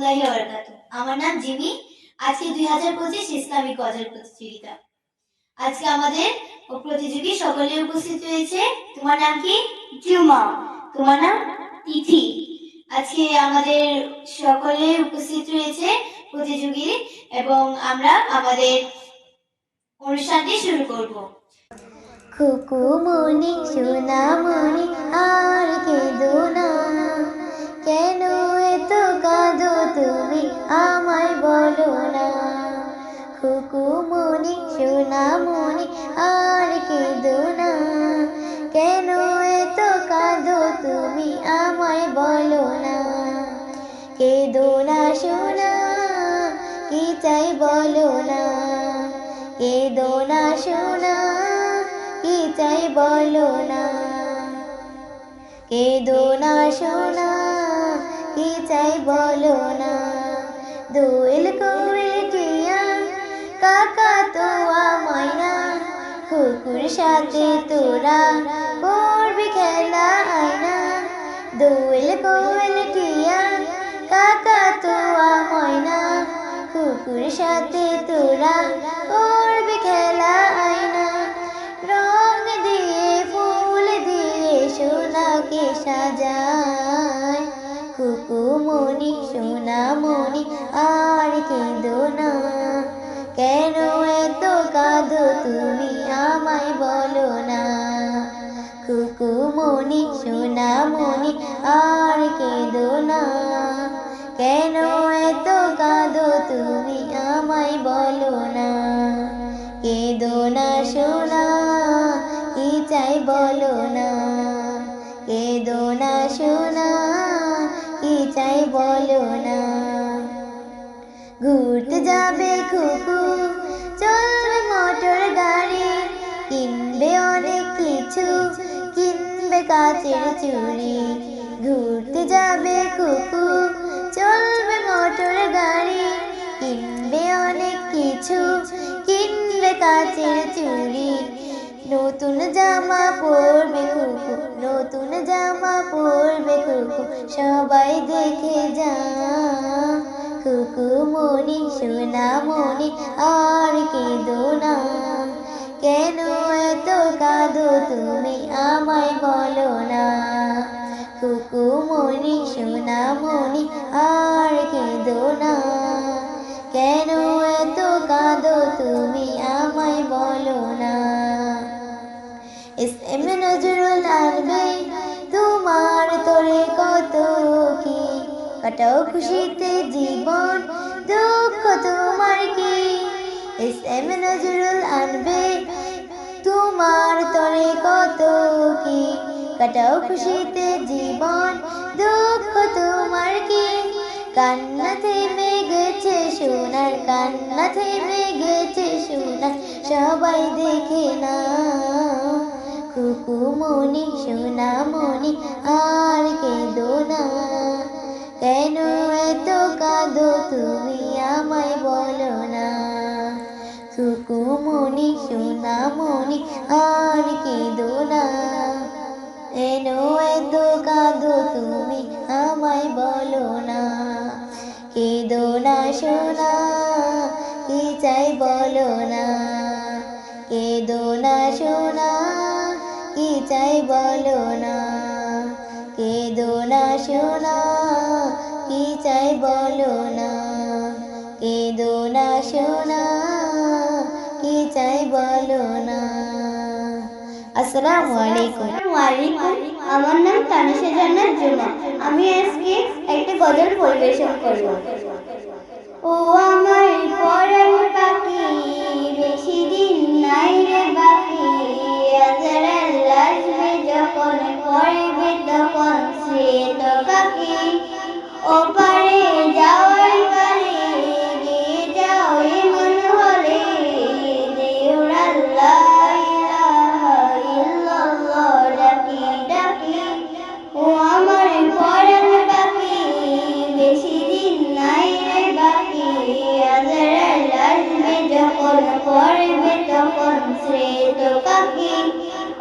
রহমতুল্লাহি বরকাত আমার নাম জিমি। আজকে দুই হাজার পঁচিশ ইসলামিক প্রতিযোগিতা। আজকে আমাদের প্রতিযোগী সকলে উপস্থিত রয়েছে। তোমার নাম কি? জুমা। তোমার নাম? তিথি। আজকে আমাদের সকলে উপস্থিত রয়েছে প্রতিযোগী এবং আমরা আমাদের অনুষ্ঠানটি শুরু করব। খুকুমনি সোনামণি সোনা কি চাই বলো না? কেঁদো না সোনা কি চাই বলো না? দোয়েল কোয়েল টিয়া, কাকা তোয়া ময়না কুকুর সাথে তোরা করবি খেলা আয়না। দোয়েল কোয়েল টিয়া, কাকা তোয়া ময়না কুকুর সাথে তোরা সোনামণি আর কেঁদো না। কেন এত কাঁদো তুমি আমায় বলো না। কেঁদো না সোনা কি চাই বলো না। কেঁদো না সোনা কি চাই বলো না। ঘুরতে যাবে খুকু চলবে মোটর গাড়ি, কিনবে অনেক কিছু কাচের চুড়ি। ঘুরতে যাবে কুকু চলবে মোটর গাড়ি। কিনবে অনেক কিছু, কিনবে কাচের চুড়ি। নতুন জামা পরবে কুকু নতুন জামা পরবে কুকু সবাই দেখে যা। কুকু মনি, সোনা মনি আর কাঁদো তুমি আমায় বলো না। কুকু মনি সোনা মনি আর কেঁদো না। কেন এত কাঁদো তুমি আমায় বলো না। এস এম নজরুল আনবে তোমার তোরে কত কি? কাটাও খুশিতে জীবন, দুঃখ তোমার কি? এস এম নজরুল আনবে তোমার তোরে কত কি? কাটাও খুশিতে জীবন, দুঃখ তোমার কি? কান্না থেমে গেছে সোনার কান্না থেমে গেছে সোনার, সবাই দেখে না। কুকুমণি সোনামণি, আর কেঁদো না। কেন সোনামণি আর কেঁদো না। কেন এত কাঁদো তুমি আমায় বলো না। কেঁদো না সোনা, কি চাই বলো না। কেঁদো না সোনা, কি চাই বলো না। কেঁদো না সোনা, কি চাই বলো না। আসসালামু আলাইকুম। ওয়ালাইকুম আমার নাম তানিশা জান্নাত জুমা। আমি আজকে একটা গজল পরিবেশন করব। ও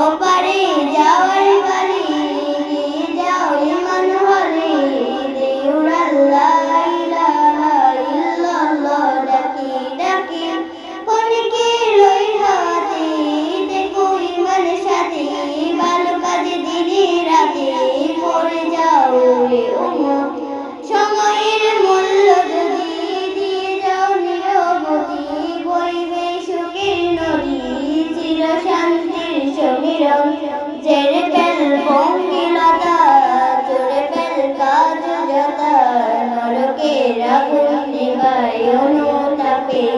ও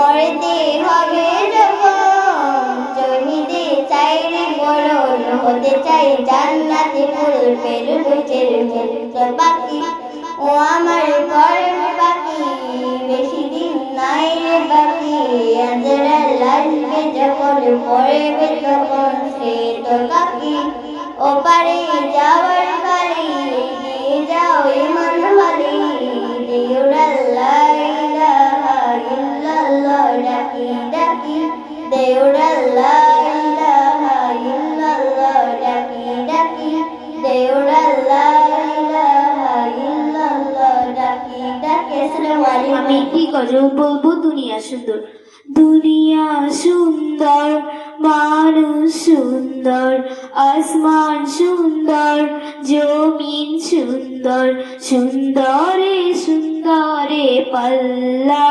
মরেতে হবে জমিতে চাই রে মরণ, হতে চাই জান্নাতে ফুল পেরুচের মুক্ত বাকি। ও আমার পরম বাকি, বেশি দিন নাই রে বাকি। আজরা লাগবে যখন, পড়বে তখন সে তো বাকি। ও পারে যাওয়ার এগিয়ে যাও ইমান ডাকি দেউরাল্লাহ ইলাহা ইল্লাল্লাহ ডাকি ডাকি দেউরাল্লাহ ইলাহা ইল্লাল্লাহ ডাকি ডাকি আসসালামু আলাইকুম আমি কি গজল বলব দুনিয়া সুন্দর দুনিয়া সুন্দর মানুষ সুন্দর আসমান সুন্দর জমিন সুন্দর সুন্দরে সুন্দরে পাল্লা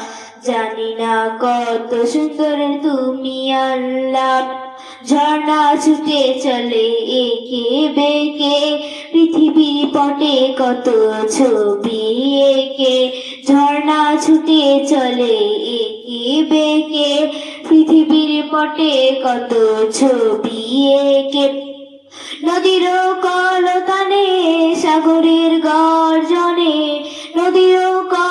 জানি না কত সুন্দর তুমি আল্লাহ। ঝর্ণা ছুটে চলে একে বেকে, পৃথিবী পটে কত ছবি একে। ঝর্ণা ছুটে চলে একে বেকে, পৃথিবীর পটে কত ছবি একে। নদীর কলতানে, সাগরের গর্জনে, নদীর কলতানে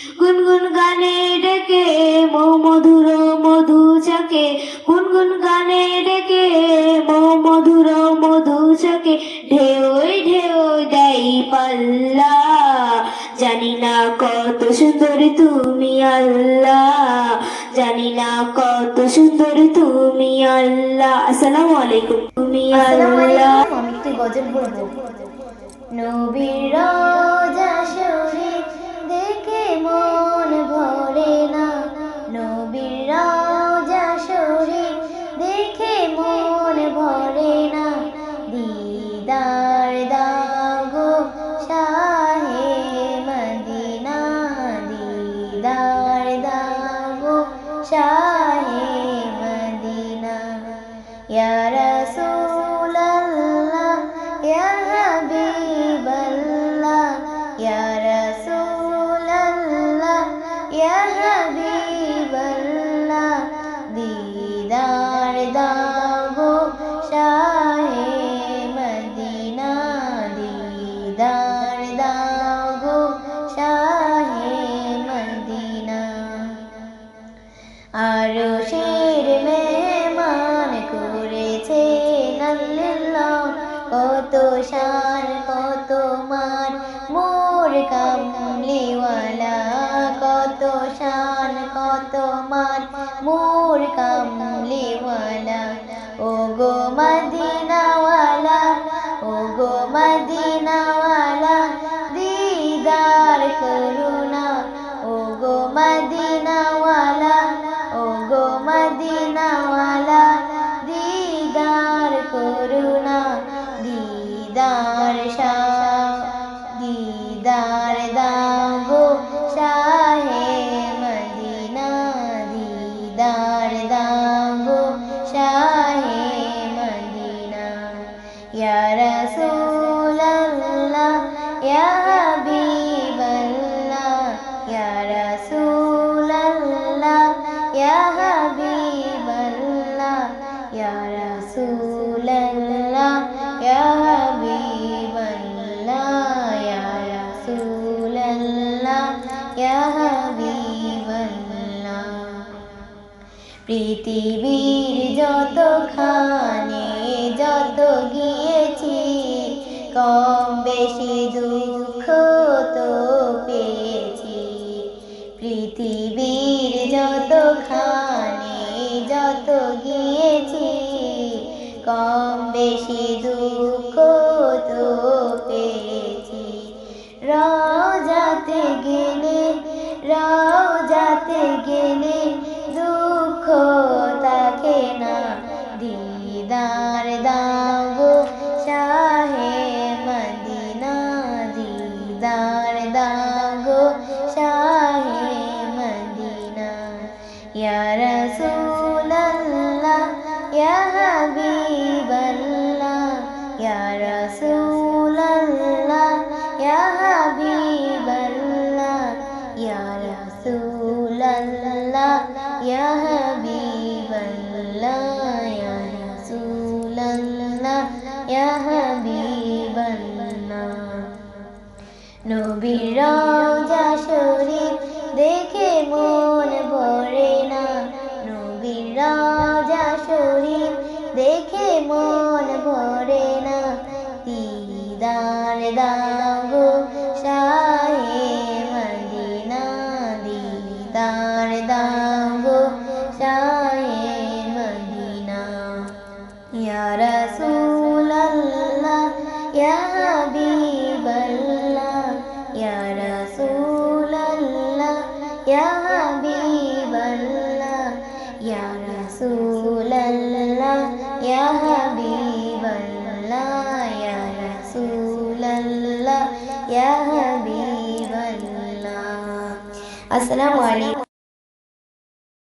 গুনগুন গানে ডেকে মৌ মধুর মধু চকে। গুনগুন গানে ডেকে মৌ মধুর মধু চকে। ঢেউ ঢেউ দেয় পাল্লা জানি না কত সুন্দর তুমি আল্লাহ জানি না কত সুন্দর তুমি আল্লাহ আসসালামু আলাইকুম তুমি আল্লাহ আমি একটু গজল বলব। নবীর রোজা শরীফ দেখে Lý Huệ. পৃথিবীর যতখানে যত গিয়েছি, কম বেশি দুঃখ তো পেয়েছি। পৃথিবীর যতখানে যত গিয়েছি, কম বেশি ইয়া রাসূলাল্লাহ ইয়া হাবিবাল্লাহ ইয়া রাসূলাল্লাহ ইয়া হাবিবাল্লাহ ইয়া রাসূলাল্লাহ ইয়া হাবিবাল্লাহ ইয়া রাসূলাল্লাহ ইয়া হাবিবাল্লাহ নবীর রওজা শরীফ দেখে মন ভরে না রওজা শরীফ দেখে মন ভরে না। দিদার দাগো শাহে মদিনা, দিদার দাগো শাহে মদিনা। ইয়া রাসূলাল্লাহ, ইয়া হাবিবাল্লাহ রাসূলাল্লাহ ইয়া হাবিবাল্লাহ আসসালামু আলাইকুম